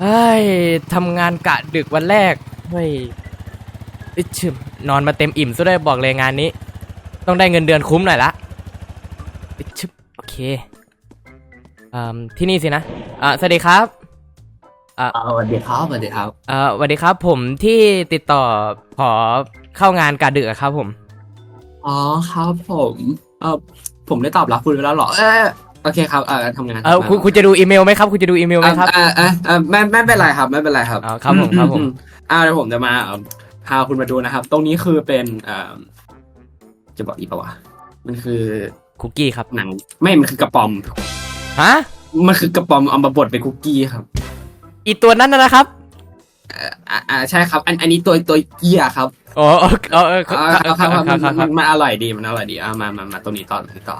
เฮ้ยทำงานกะดึกวันแรก เฮ้ยอิชึมนอนมาเต็มอิ่มซะด้วยบอกเลยงานนี้ ต้องได้เงินเดือนคุ้มหน่อยละอิชึบโอเคอืมที่นี่สินะอ่าสวัสดีครับอ่าสวัสดีครับสวัสดีครับอ่าสวัสดีครับ ผมที่ติดต่อขอเข้างานกะดึกอะครับผม อ๋อครับผม เออผมได้ตอบรับคุณไปแล้วเหรอ เออ โอเคครับเออทำงานเออคุณคุณจะดูอีเมลไหมครับ คุณจะดูอีเมลไหมครับอ่าอ่าอ่าไม่ไม่เป็นไรครับ ไม่เป็นไรครับอ๋อครับผมครับผมอ่าเดี๋ยวผมจะมาเอ่อพาคุณมาดูนะครับ ตรงนี้คือเป็นเอ่อจะบอกอีกปะวะมันคือคุกกี้ครับหนัง ไม่มันคือกระป๋อมฮะมันคือกระป๋อมเอามาบดเป็นคุกกี้ครับ อีตัวนั้นนะนะครับอ่าอ่าใช่ครับ อันอันนี้ตัวตัวเกียครับอ๋อเออเออเอออ่าครับครับคมัรันบครับคมัรับนมันอร่อยดีมันอร่อยดีอ่ามามามาตรงนี้ต่อตรงนี้ต่อ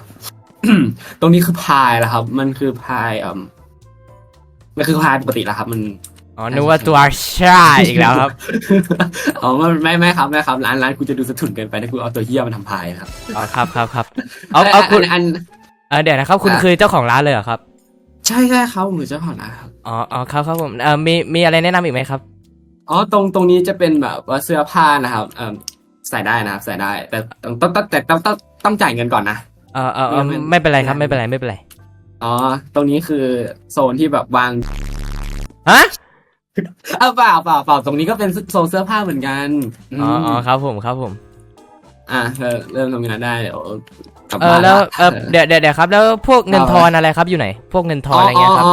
ตรงนี้คือพายแล้วครับ มันคือพายเอ่อมันคือพายปกติแล้วครับ มันอ๋อนึกว่าตัวชาอีกแล้วครับอ๋อไม่ไม่ไม่ครับไม่ครับร้านร้านคุณจะดูสะทุนเกินไปนะคุณเอาตัวเหี้ยมาทำพายครับอ๋อครับครับครับเอาเอาคุณนอันเออเดี๋ยวนะครับ คุณอะคือเจ้าของร้านเลยเหรอครับ ใช่ใช่ครับผมคือเจ้าของร้านครับอ๋ออ๋อครับครับผมเออมีมีอะไรแนะนำอีกไหมครับอ๋อตรงตรงนี้จะเป็นแบบว่าเสื้อผ้านะครับเอ่อใส่ได้นะครับใส่ได้ แต่ต้องต้องต้องแต่ต้องต้องต้องจ่ายเงินก่อนนะ เออเออเออไม่ไม่เป็นไรครับไม่ไม่เป็นไรไม่เป็นไร อ๋อ ตรงนี้คือโซนที่แบบวางฮะเออเปล่าเปล่าเปล่าตรงนี้ก็เป็นโซนเสื้อผ้าเหมือนกันอ๋ออ๋อมครับผมครับผม อะเริ่มเริ่มทำงานได้เดี๋ยวกลับเออบ้านแล้วละเออเดี๋ยวเดี๋ยวเดี๋ยวครับแล้วพวกเงินทอนอะไรครับอยู่ไหน พวกเงินทอนอะไรเงี้ยครับ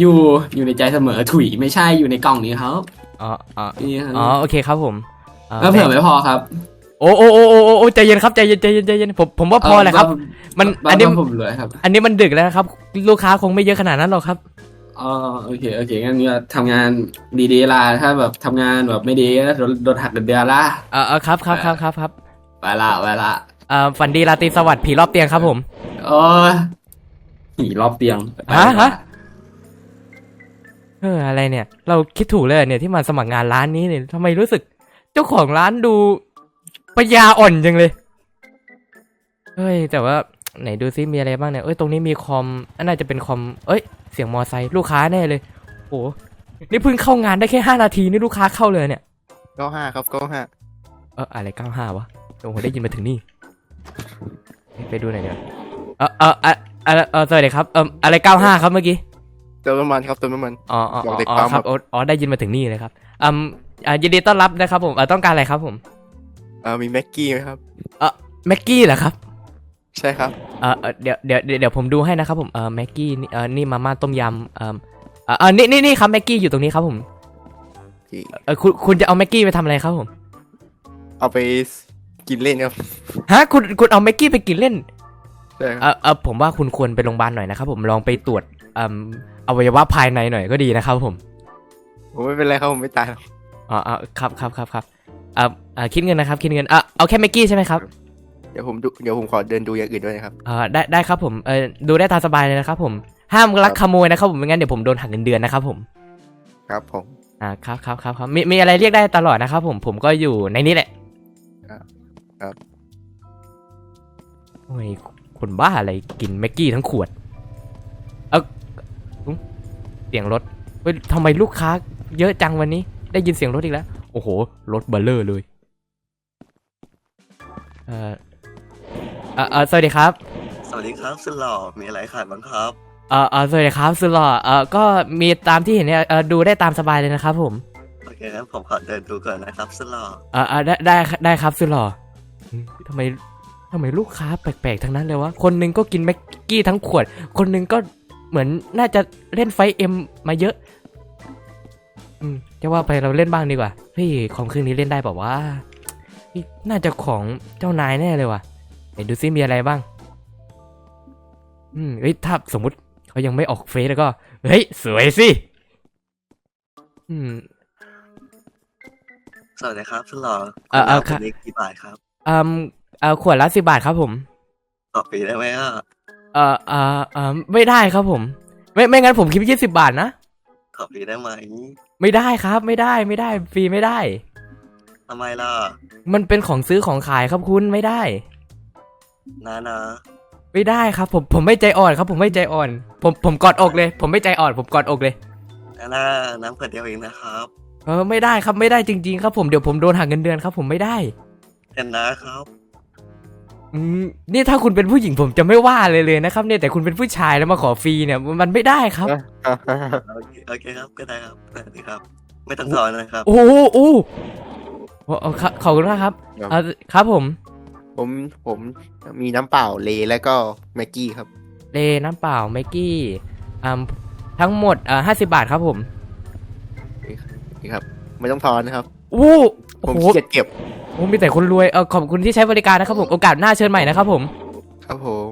อยู่อยู่ในใจเสมอถุยไม่ใช่อยู่ในกล่องนี้ครับอ๋ออ๋อนี่ครับอ๋อโอเคครับผมเอ่อแล้วเผื่อไม่พอครับโอ้โอ้โอ้โอ้โอ้โอ้ใจเย็นครับใจเย็นใจเย็นใจเย็นผมผมว่าพอแหละครับ มันบ้าอันนี้บ้าผมเลยครับ อันนี้มันดึกแล้วนะครับ ลูกค้าคงไม่เยอะขนาดนั้นหรอกครับอ๋อโอเคโอเคงั้นเนี่ยทำงานดีๆล่ะถ้าแบบทำงานแบบไม่ดีก็โดนโดนหักเงินเดือนละเออเออครับครับครับครับครับไปละไปละเอ่อฝันดีราตรีสวัสดิ์ผีรอบเตียงครับผมโอ้ยหนีรอบเตียงฮะฮะเอออะไรเนี่ย เราคิดถูกเลยเหรอเนี่ยที่มาสมัครงานร้านนี้เนี่ยทำไมรู้สึก เจ้าของร้านดู ปัญญาอ่อนจังเลย เฮ้ย แต่ว่าไหนดูซิมีอะไรบ้างเนี่ย เอ้ย ตรงนี้มีคอมอันน่าจะเป็นคอม เอ้ย เสียงมอไซค์ลูกค้าแน่เลย โอ้นี่เพิ่งเข้างานได้แค่ห้านาทีนี่ลูกค้าเข้าเลยเนี่ยเก้าห้าครับเก้าห้าเอออะไรเก้าห้าวะโอ้โหได้ยินมาถึงนี่ ไปดูหน่อยเดี๋ยวเออเออเออเออเออสวัสดีครับ เอออะไรเก้าห้าครับเมื่อกี้เติมน้ำมันครับเติมน้ำมันอ๋ออ๋อบอกเด็กอ๋อปั๊มครับอ๋ออ๋อได้ยินมาถึงนี่เลยครับอืมอ่ายินดีต้อนรับนะครับผมเออต้องการอะไรครับผมเอ่อมีแม็กกี้ไหมครับแม็กกี้เหรอครับ ใช่ครับ เออเอ่อเดี๋ยวเดี๋ยวเดี๋ยวเดี๋ยวผมดูให้นะครับผมเออแม็กกี้นี่เออนี่มาม่าต้มยำเออเออเออนี่นี่นี่ครับแม็กกี้อยู่ตรงนี้ครับผมเออคุณคุณจะเอาแม็กกี้ไปทำอะไรครับผมเอาไปกินเล่นครับฮะคุณคุณเอาแม็กกี้ไปกินเล่น ใช่ครับเออเออผมว่าคุณควรไปโรงพยาบาลหน่อยนะครับผมลองไปตรวจอืมอวัยวะภายในหน่อยก็ดีนะครับผมผมไม่เป็นไรครับผมไม่ตายหรอกอ๋ออ๋อครับครับครับครับเอ่อเอ่อคิดเงินนะครับคิดเงินเอ่อเอาแค่แม็กกี้ใช่ไหมครับเดี๋ยวผมดูเดี๋ยวผมขอเดินดูอย่างอื่นด้วยนะครับเอ่อได้ได้ครับผมเออดูได้ตามสบายเลยนะครับผมห้ามลักขโมยนะครับผมไม่งั้นเดี๋ยวผมโดนหักเงินเดือนนะครับผมครับผมอ่าครับครับครับครับมีมีอะไรเรียกได้ตลอดนะครับผมผมก็อยู่ในนี้แหละครับ โอ้ยคนบ้าอะไรกินแม็กกี้ทั้งขวด เอออุ๊ยเสียงรถเฮ้ยทำไมลูกค้า เยอะจังวันนี้ ได้ยินเสียงรถอีกแล้ว โอ้โห รถเบลเลอร์เลยเออเออเออสวัสดีครับ สวัสดีครับสุดหล่อมีอะไรขายบ้างครับ เออเออสวัสดีครับสุดหล่อเออก็มีตามที่เห็นเนี่ยเออดูได้ตามสบายเลยนะครับผม โอเคงั้นผมขอเดินดูก่อนนะครับสุดหล่อเออเออได้ได้ได้ครับสุดหล่ออืมทำไมทำไมลูกค้าแปลกๆทั้งนั้นเลยวะ คนหนึงก็กินแม็กกี้ทั้งขวด คนหนึงก็เหมือนน่าจะเล่นไฟเอ็มมาเยอะ อืม จะว่าไปเราเล่นบ้างดีกว่า เฮ้ย ของเครื่องนี้เล่นได้แบบว่าวะเฮ้ยน่าจะของเจ้านายแน่เลยว่ะไหนดูซิมีอะไรบ้าง อืม เฮ้ย ถ้าสมมติเขายังไม่ออกเฟซแล้วก็ เฮ้ย สวยสิ อืม สวัสดีครับสุดหล่อเอ่อเอ่อณครับเป็นกี่บาทครับอืมเอ่อขวดละสิบาทครับผม ต่อปีได้ไหมอะเอ่อเอ่อเอ่อไม่ได้ครับผม ไม่ ไม่งั้นผมคิดยี่สิบาทนะขอปีได้ไหม ไม่ได้ครับ ไม่ได้ไม่ได้ฟรีไม่ได้ ทำไมล่ะมันเป็นของซื้อของขายครับคุณไม่ได้ นะนะไม่ได้ครับ ผมผมไม่ใจอ่อนครับ ผมไม่ใจอ่อน ผมผมกอดอกเลย ผมไม่ใจอ่อน ผมกอดอกเลยนานาน้ำขวดเดียวเองนะครับเออไม่ได้ครับไม่ได้จริง ๆ ครับผมเดี๋ยวผมโดนหักเงินเดือนครับ ผมไม่ได้ เห็นนะครับ อืมนี่ถ้าคุณเป็นผู้หญิงผมจะไม่ว่าเลยเลยนะครับ เนี่ยแต่คุณเป็นผู้ชายแล้วมาขอฟรีเนี่ยมันไม่ได้ครับ โอเคโอเคครับก็ได้ครับสวัสดีครับ ไม่ต้องสอนนะครับ โอ้โหโอ้โหโอ้โหขอขอบคุณมากครับครับ เออครับผมผมผมมีน้ำเปล่าเลแล้วก็แม็กกี้ครับ เลน้ำเปล่าไมกี้อ่าทั้งหมดอ่าห้าสิบาทครับผม นี่ครับ ไม่ต้องทอนนะครับโอ้โห ผมโอ้โหเกียดเก็บโอ้มีแต่คนรวยเออขอบคุณที่ใช้บริการนะครับผมโอกาสหน้าเชิญใหม่นะครับผม ครับผม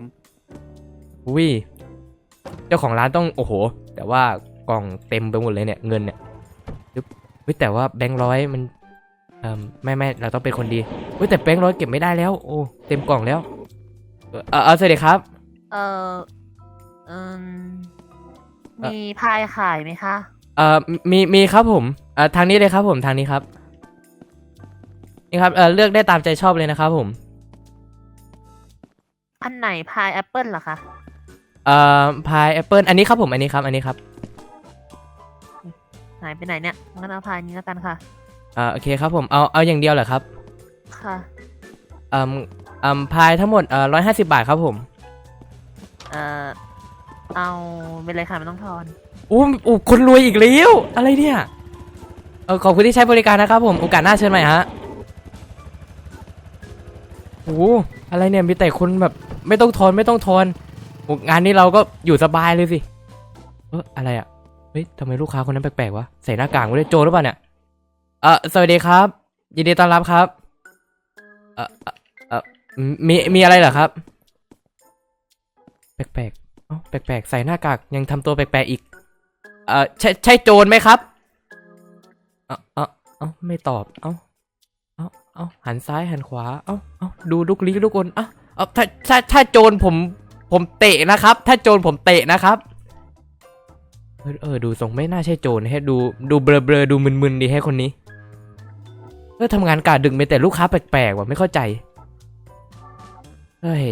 อุ้ยเจ้าของร้านต้องโอ้โห แต่ว่ากล่องเต็มไปหมดเลยเนี่ยเงินเนี่ยยึบเฮ้ยแต่ว่าแบงค์ร้อยมันเอ่อไม่ไม่เราต้องเป็นคนดีเฮ้ยแต่แบงค์ร้อยเก็บไม่ได้แล้ว โอ้เต็มกล่องแล้ว เออเออเออสวัสดีครับ เออเอมเอ่อมีพายขายไหมคะ เอ่อมีมีครับผมเอ่อทางนี้เลยครับผมทางนี้ครับ นี่ครับเอ่อเลือกได้ตามใจชอบเลยนะครับผมอันไหนพายแอปเปิลเหรอคะ เอ่อพายแอปเปิลอันนี้ครับผมอันนี้ครับ อันนี้ครับหายไปไหนเนี่ยงั้นเอาพายนี้แล้วกันค่ะเอ่อโอเคครับผมเอาเอาอย่างเดียวเหรอครับค่ะเอ่อเอ่อพายทั้งหมดเอ่อร้อยห้าสิบาทครับผมเออเอาไปเลยค่ะไม่ต้องทอน อู้อู้คนรวยอีกแล้วอะไรเนี่ยเออขอบคุณที่ใช้บริการนะครับผมโอกาสหน้าเชิญใหม่ฮะ โอ้โหอะไรเนี่ยมีแต่คนแบบไม่ต้องทอนไม่ต้องทอนงานนี้เราก็อยู่สบายเลยสิ เอออะไรอะ เฮ้ยทำไมลูกค้าคนนั้นแปลกๆวะ ใส่หน้ากากไม่ได้โจรหรือเปล่าเนี่ย เออสวัสดีครับ ยินดีต้อนรับครับ เออเอ่อมีมีอะไรเหรอครับ แปลกๆเอ้าแปลกๆ ใส่หน้ากากยังทำตัวแปลกๆอีก เออใช่ใช่โจรไหมครับ เอ้าเอ้าเอ้าไม่ตอบ เอ้า เอาเอ้าหันซ้ายหันขวา เอ้าเอาดูลุกลี้ลุกลนเอ้าเอาถ้าถ้าถ้าโจรผมผมเตะนะครับ ถ้าโจรผมเตะนะครับเออเออดูทรงไม่น่าใช่โจรให้ดูดูเบลอเบลอดูมึนๆดีให้คนนี้เออทำงานกะดึกมีแต่ลูกค้าแปลกๆว่ะไม่เข้าใจเฮ้ย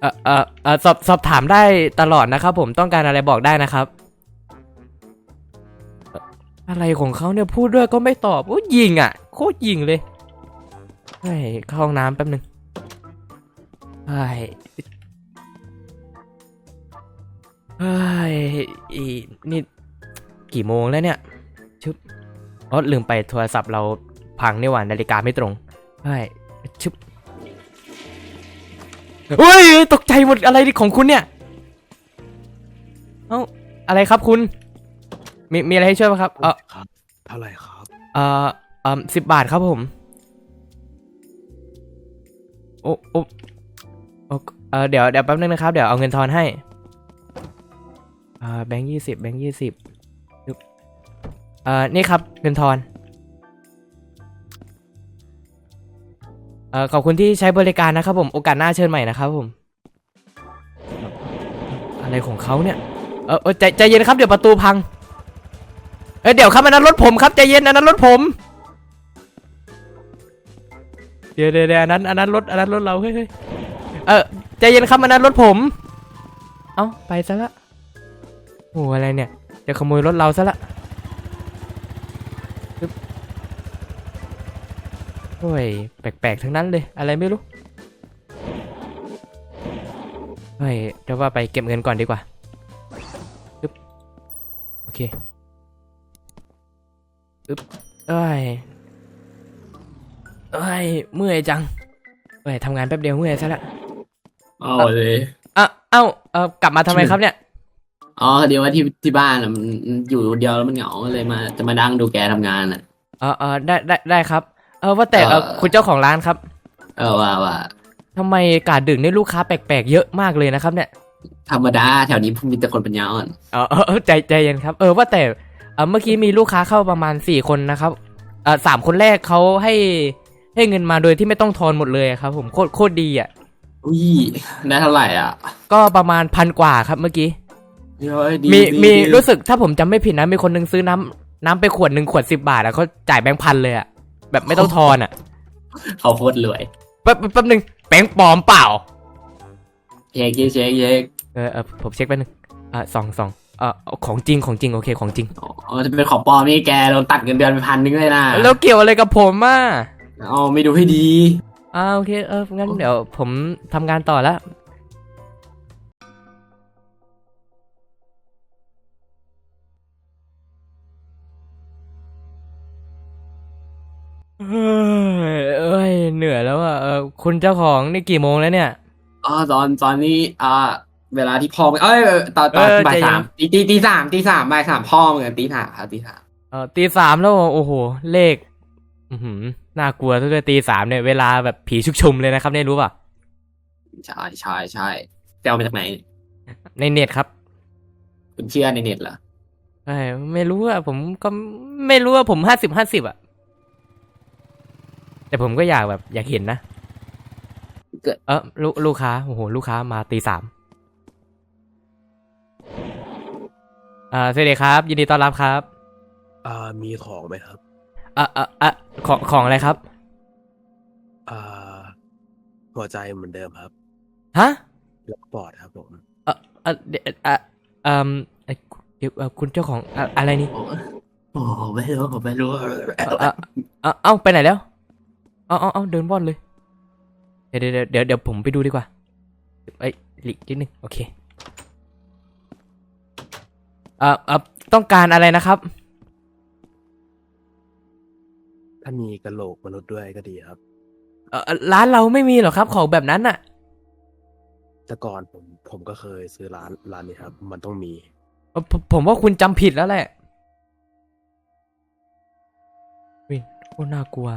เอ่อเออเออสอบสอบถามได้ตลอดนะครับผมต้องการอะไรบอกได้นะครับ อะไรของเขาเนี่ยพูดด้วยก็ไม่ตอบโอ้ยิงอะ โคตรยิงเลยเฮ้ยเข้าห้องน้ำแป๊บนึงเฮ้ยเฮ้ยอีนี่กี่โมงแล้วเนี่ยชึบอ๋อลืมไปโทรศัพท์เราพังนี่หว่านาฬิกาไม่ตรงเฮ้ยชึบเฮ้ยตกใจหมดอะไรของคุณเนี่ยเอ้าอะไรครับคุณ มีมีอะไรให้ช่วยไหมครับ เออครับเท่าไหร่ครับเออเออสิบบาทครับผมโอ้โอ้โอ้เออเดี๋ยวเดี๋ยวแป๊บนึงนะครับ เดี๋ยวเอาเงินทอนให้อ่าแบงค์ยี่สิบแบงค์ยี่สิบเอ่อนี่ครับเงินทอนเอ่อขอบคุณที่ใช้บริการนะครับผมโอกาสหน้าเชิญใหม่นะครับผม อะไรของเขาเนี่ย เออเออใจใจเย็นครับเดี๋ยวประตูพัง เอ้ยเดี๋ยวครับอันนั้นรถผมครับใจเย็นอันนั้นรถผม เดี๋ยวเดี๋ยวเดี๋ยวอันนั้นอันนั้นรถอันนั้นรถเราเฮ้ยเฮ้ยเออใจเย็นครับอันนั้นรถผม เอ้าไปซะละโอ้อะไรเนี่ยจะขโมยรถเราซะละปึ๊บโอ้ยแปลกๆทั้งนั้นเลยอะไรไม่รู้เฮ้ยจะว่าไปเก็บเงินก่อนดีกว่าปึ๊บโอเค อึ๊บเอ้ยเอ้ยเมื่อยจังเอ้ยทำงานแป๊บเดียวเมื่อยซะละเอาเลยอะเอ้าเออกลับมาทำไมครับเนี่ย อ๋อเดี๋ยวว่าที่ที่บ้านอะมันอยู่เดียวแล้วมันเหงาเลยมา จะมาดังดูแกทำงานอะ เออเออได้ได้ได้ครับ เออว่าแต่เออเอ่อ คุณเจ้าของร้านครับเออว่าว่าทำไมกาดดึกนี่ลูกค้าแปลกๆเยอะมากเลยนะครับเนี่ยธรรมดาแถวนี้มีแต่คนปัญญาอ่อน เออเออเออใจใจเย็นครับ เออว่าแต่ เออเมื่อกี้มีลูกค้าเข้าประมาณสี่คนนะครับเออสามคนแรกเขาให้ให้เงินมาโดยที่ไม่ต้องทอนหมดเลยครับ ผมโคตรโคตรดีอะ อุ้ยได้เท่าไหร่อะก็ประมาณพันกว่าครับเมื่อกี้เฮ้ยดีมีดีมีดีรู้สึกถ้าผมจำไม่ผิดนะมีคนหนึงซื้อน้ำน้ำไปขวดหนึ่งขวดสิบาทอะเขาจ่ายแบงค์พันเลยอะแบบไม่ต้องทอนอะเขาโคตรรวยแป๊บแป๊บแป๊บนึงแบงค์ปลอมเปล่า เช็คเช็คเช็คเออเออผมเช็คไปหนึ่งอ่าสองสอง เอ่อของจริงของจริงโอเคของจริง อ๋อจะเป็นของปลอมนี่แกโดนตัดเงินเดือนไปพันนึงเลยนะแล้วเกี่ยวอะไรกับผมอะอ๋อไม่ดูให้ดีอ่าโอเคเอองั้นเดี๋ยวผมทำงานต่อแล้วเฮ้ยเอ้ยเหนื่อยแล้วอะเออคุณเจ้าของนี่กี่โมงแล้วเนี่ยอ๋อตอนตอนนี้อ่า เวลาที่พ่อมึงเอ้ยเออตอนตอนเออบ่ายใจเย็นสามตีตีตีสามตีสามบ่ายสามพ่อมึงอะตีสามครับตีสามเออตีสามแล้วเหรอโอ้โห เลข อือหือน่ากลัวซะด้วยตีสามเนี่ยเวลาแบบผีชุกชุมเลยนะครับเนี่ยรู้ป่ะใช่ใช่ใช่แต่เอามาจากไหน ในเน็ตครับ คุณเชื่อในเน็ตเหรอเอ้ยไม่รู้อะผมก็ไม่รู้ว่าผมห้าสิบห้าสิบอะแต่ผมก็อยากแบบอยากเห็นนะเออลูกลูกค้าโอ้โหลูกค้ามาตีสาม อ่าสวัสดีครับ ยินดีต้อนรับครับอ่ามีของไหมครับอะอะอะของของอะไรครับอ่าหัวใจเหมือนเดิมครับฮะแล้วก็ปอดครับผมเออเออเดี๋ยวอะเอ่มเอ่อเดี๋ยวเอ่อคุณเจ้าของอะอะไรนี่โอ้โหไม่รู้ผมไม่รู้เอ่อเอ่อเอ้าไปไหนแล้วเอาเอาเอาเดินว่อนเลย เดี๋ยวเดี๋ยวเดี๋ยวเดี๋ยวผมไปดูดีกว่าเอ้ยหลีกนิดนึงโอเค เอ่อเอ่อต้องการอะไรนะครับ ถ้ามีกระโหลกมนุษย์ด้วยก็ดีครับเอ่อร้านเราไม่มีหรอกครับ ของแบบนั้นน่ะ แต่ก่อนผมผมก็เคยซื้อร้านร้านนี้ครับ มันต้องมีเอ่อผมผมว่าคุณจำผิดแล้วแหละวิโคตรน่ากลัว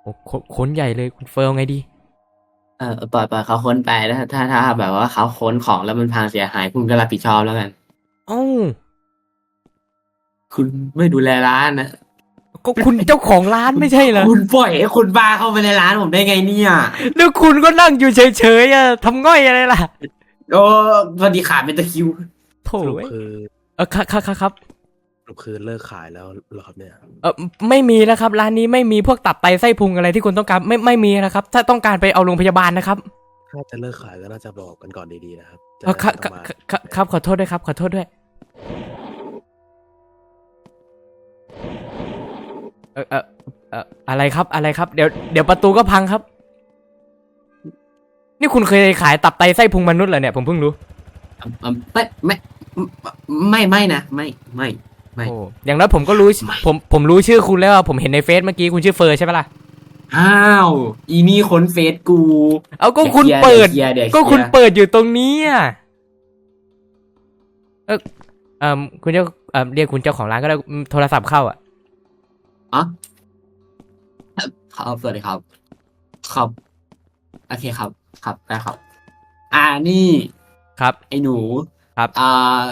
โอ้ขนขนใหญ่เลยคุณเฟิร์ลไงดี เออ ปล่อยปล่อยเขาค้นไปแล้วถ้าถ้าแบบว่าเขาค้นของแล้วมันพังเสียหายคุณก็รับผิดชอบแล้วกันเอ้าคุณไม่ดูแลร้านนะก็คุณเจ้าของร้านไม่ใช่เหรอคุณปล่อยให้คนบ้าเข้ามาในร้านผมได้ไงเนี่ยแล้วคุณก็นั่งอยู่เฉยๆอะทำง่อยอะไรล่ะโอ้พอดีขาดเป็นตะคริวโถ่สรุปเว้ยคือเออครับครับครับค รับสรุปคือเลิกขายแล้วเหรอครับเนี่ยเออไม่มีแล้วครับ ร้านนี้ไม่มีพวกตับไตไส้พุงอะไรที่คุณต้องการไม่ไม่มีนะครับ ถ้าต้องการไปเอาโรงพยาบาลนะครับ ถ้าจะเลิกขายก็น่าจะบอกกันก่อนดีๆนะครับจะเออครับได้ครับไม่ต้องมาครับครับขอโทษด้วยครับ ขอโทษด้วยเออเออเอออะไรครับอะไรครับ เดี๋ยวเดี๋ยวประตูก็พังครับ นี่คุณเคยขายตับไตไส้พุงมนุษย์เหรอเนี่ยผมเพิ่งรู้อะไม่ไม่ไม่ไม่นะ ไม่ไม่ ไม่ โอ้อย่างน้อยผมก็รู้ไม่ ผมผมรู้ชื่อคุณแล้วอะผมเห็นในเฟซเมื่อกี้คุณชื่อเฟอร์ใช่ปะล่ะอ้าว อีนี่ค้นเฟซกูเอาก็คุณเปิดเดี๋ยวเคลียร์เดี๋ยวเคลียร์ก็คุณเปิดอยู่ตรงนี้อะเออเออคุณเจ้าเออเรียกคุณเจ้าของร้านก็ได้อืมโทรศัพท์เข้าอะอ๋อครับสวัสดีครับ ครับโอเคครับ ครับได้ครับ อ่านี่ ครับ ไอ้หนูครับ อ่า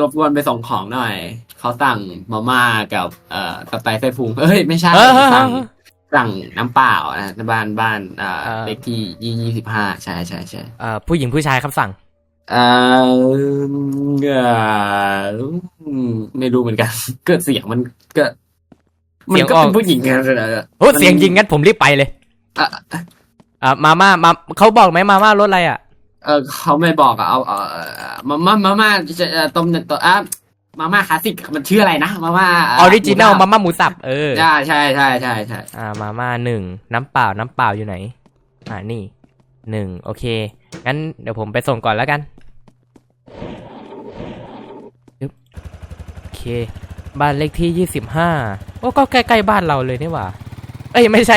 รบกวนไปส่งของหน่อย เขาสั่งมาม่ากับ เอ่อตับไตไส้พุงเอ้ยไม่ใช่เออเออเออสั่งสั่งน้ำเปล่านะบ้านบ้านอ่าเออเลขที่ยี่ยี่สิบห้าใช่ใช่ใช่เอ่อผู้หญิงผู้ชายครับสั่งเอ่อเอ่อไม่รู้เหมือนกัน เกิดเสียงมันก็มันก็เสียงออกเป็นผู้หญิงกันเลยโอ้เสียงยิงงั้นผมรีบไปเลยอะอ่ามาม่ามาเขาบอกไหมมาม่ารสอะไรอะ เออเขาไม่บอกอะเอาเออมาม่ามาม่าจะเอ่อต้มตัวอะมาม่าคลาสสิกมันชื่ออะไรนะมาม่าออริจินัลมาม่าหมูสับเออใช่ใช่ใช่ใช่ใช่อ่ามาม่าหนึ่งน้ำเปล่าน้ำเปล่าอยู่ไหน อ่านี่หนึ่งโอเค งั้นเดี๋ยวผมไปส่งก่อนแล้วกันยึบโอเค บ้านเลขที่ยี่สิบห้าโอ้ก็ใกล้ๆบ้านเราเลยนี่หว่า เอ้ยไม่ใช่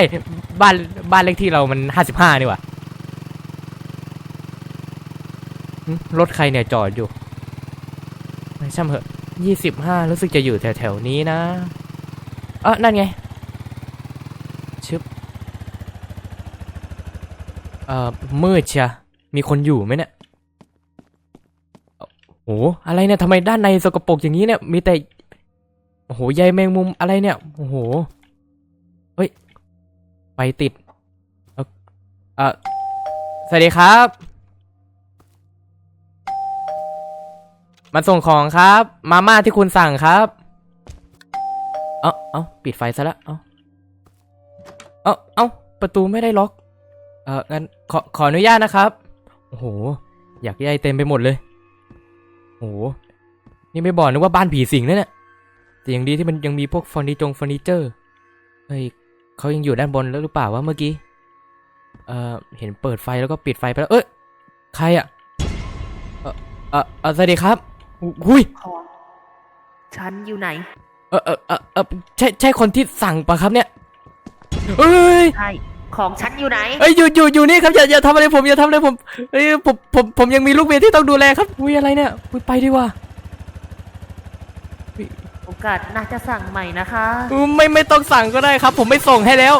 บ้านบ้านเลขที่เรามันห้าสิบห้านี่หว่าหึ รถใครเนี่ยจอดอยู่ไม่ช่ำเหอะยี่สิบห้ารู้สึกจะอยู่แถวๆนี้นะเออนั่นไง ชึบ เอ่อมืดเชียมีคนอยู่ไหมเนี่ยโอ้โหอะไรเนี่ยทำไมด้านในสกปรกอย่างนี้เนี่ย มีแต่ โอ้โหใยแมงมุมอะไรเนี่ย โอ้โห เฮ้ย ไปติด เอ่อเอ่อสวัสดีครับ มาส่งของครับ มาม่าที่คุณสั่งครับ เอ้าเอาปิดไฟซะแล้วเอ้าเอาเอ้าประตูไม่ได้ล็อก เอองั้นขอขออนุญาตนะครับ โอ้โห อยากได้เต็มไปหมดเลย โอ้โห นี่ไม่บอกนึกว่าบ้านผีสิงนะเนี่ยแต่ยังดีที่มันยังมีพวกเฟอร์นิจงเฟอร์นิเจอร์ เฮ้ยเขายังอยู่ด้านบนแล้วหรือเปล่าวะเมื่อกี้ เออเห็นเปิดไฟแล้วก็ปิดไฟไปแล้ว เอ้ย ใครอะเออเออสวัสดีครับ หุยของฉันอยู่ไหน เออเออเออเออใช่ใช่คนที่สั่งปะครับเนี่ยเอ้ยใช่ ของฉันอยู่ไหน เอ้ยอยู่อยู่อยู่นี่ครับอย่าอย่าทำอะไรผมอย่าทำอะไรผมเอ้ยผมผมผมยังมีลูกเมียที่ต้องดูแลครับอุ้ยอะไรเนี่ยอุ้ยไปดีกว่าโอกาสน่าจะสั่งใหม่นะคะ อืมไม่ไม่ต้องสั่งก็ได้ครับ ผมไม่ส่งให้แล้ว